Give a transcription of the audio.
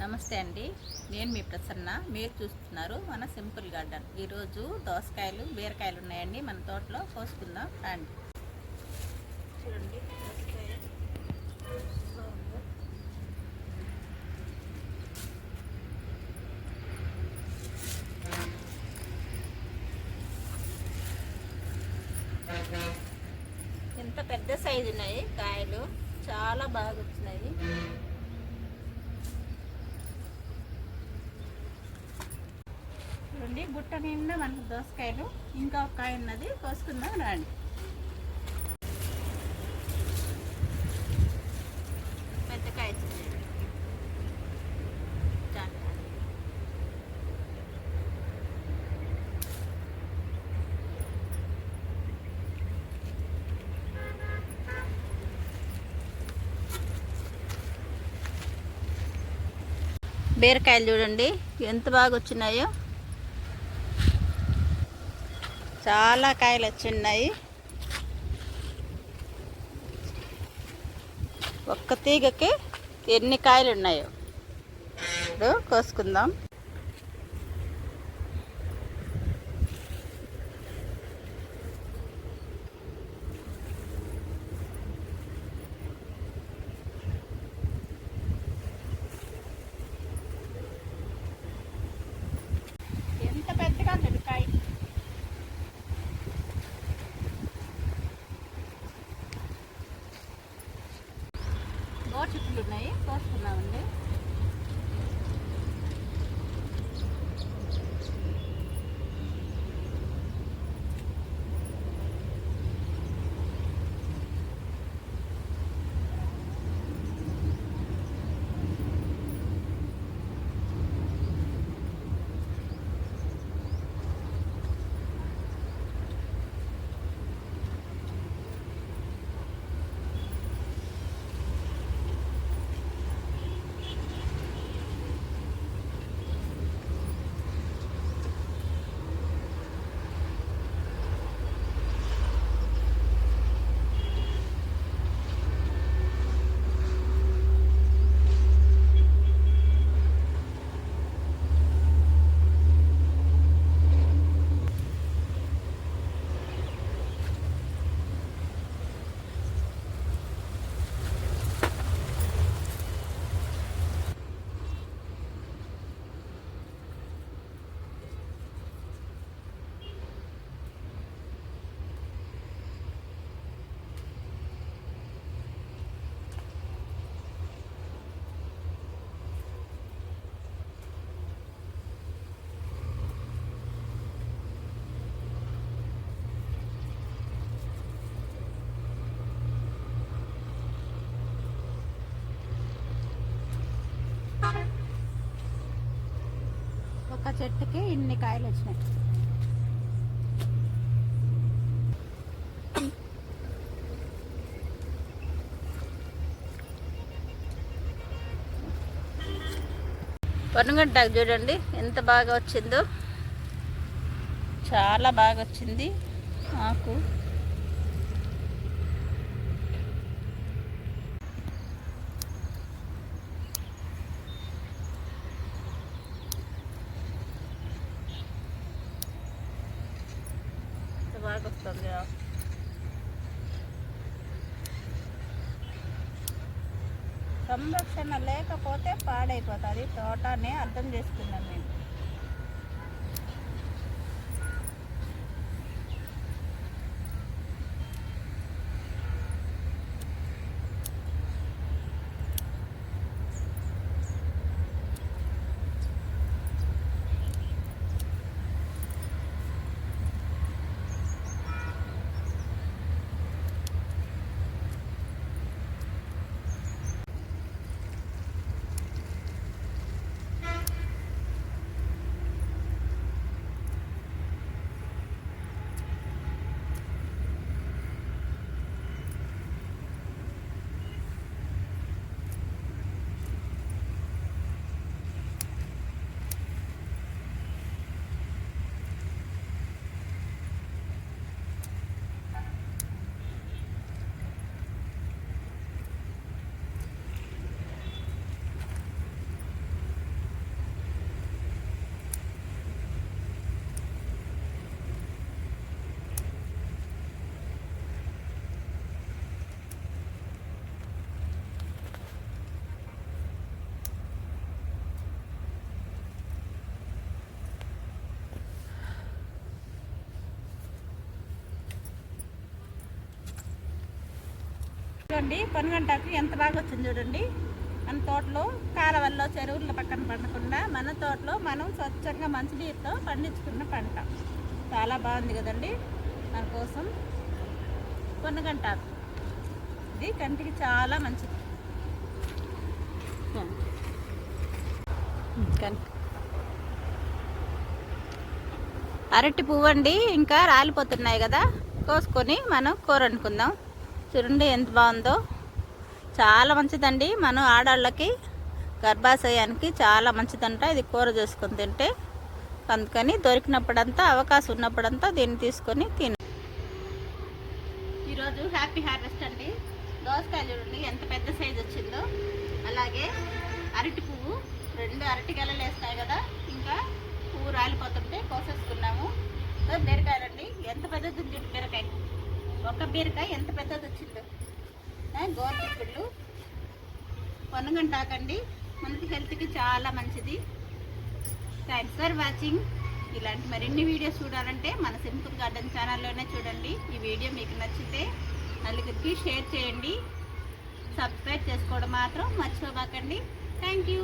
నమస్తే అండి. నేను మీ ప్రసన్న. మీరు చూస్తున్నారు మన సింపుల్ గార్డెన్. ఈరోజు దోసకాయలు బీరకాయలు ఉన్నాయండి. మన తోటలో కోసుకుందాం రండి. చూడండి. ఎంత పెద్ద సైజు ఉన్నాయి కాయలు? చాలా బాగా వచ్చినాయి. చూడండి. బుట్ట నిండా మనకు దోసకాయలు ఇంకా ఒక కాయ ఉన్నది. కోసుకుందాం రండి. పెద్ద కాయ. బీరకాయలు చూడండి. ఎంత బాగా వచ్చినాయో. చాలా కాయలు వచ్చిన్నాయి. ఒక్క తీగకి ఎన్ని కాయలు ఉన్నాయో? ఇప్పుడు కోసుకుందాం. ఉన్నాయి. కోసుకున్నామండి ఒక చెట్టుకి ఇన్ని కాయలు వచ్చినాయి. వనగంటాకు చూడండి ఎంత బాగా వచ్చిందో. చాలా బాగా వచ్చింది ఆకు. ఎంత వస్తుంది సంరక్షణ లేకపోతే పాడైపోతుంది. తోటని అర్థం చేసుకున్నాం మేము. చూడండి పొనగంటాకు ఎంత బాగా వచ్చింది చూడండి. మన తోటలో కాలవల్లో చెరువుల పక్కన పండకుండా మన తోటలో మనం స్వచ్ఛంగా మంచినీరుతో పండించుకున్న పంట. చాలా బాగుంది కదండి మన కోసం పొనగంటాకు ఇది కంటికి చాలా మంచిది. అరటి పువ్వు అండి ఇంకా రాలిపోతున్నాయి కదా కోసుకొని మనం కూర వండుకుందాం. చూడండి ఎంత బాగుందో. చాలా మంచిదండి. మనం ఆడవాళ్ళకి గర్భాశయానికి చాలా మంచిదంట. ఇది కూర చేసుకొని తింటే అందుకని దొరికినప్పుడంతా అవకాశం ఉన్నప్పుడంతా దీన్ని తీసుకొని తిన. ఈరోజు హ్యాపీ హార్వెస్ట్ అండి. దోసకాయ చూడండి ఎంత పెద్ద సైజు వచ్చిందో. అలాగే అరటి పువ్వు రెండు అరటి గెలలు వేస్తాయి కదా. ఇంకా పువ్వు రాలిపోతుంటే కోసేసుకున్నాము. ఇదో బీరకాయలండి. ఎంత పెద్ద ఉంది బీరకాయ? ఒక బీరకాయ ఎంత పెద్దది వచ్చిందో గోరుచిక్కుళ్ళు పొనగంటాకండి మనకి హెల్త్కి చాలా మంచిది. థ్యాంక్స్ ఫర్ వాచింగ్ ఇలాంటి మరిన్ని వీడియోస్ చూడాలంటే మన సింపుల్ గార్డెన్ ఛానల్లోనే చూడండి. ఈ వీడియో మీకు నచ్చితే నలుగురికి షేర్ చేయండి. సబ్స్క్రైబ్ చేసుకోవడం మాత్రం మర్చిపోబాకండి. Thank you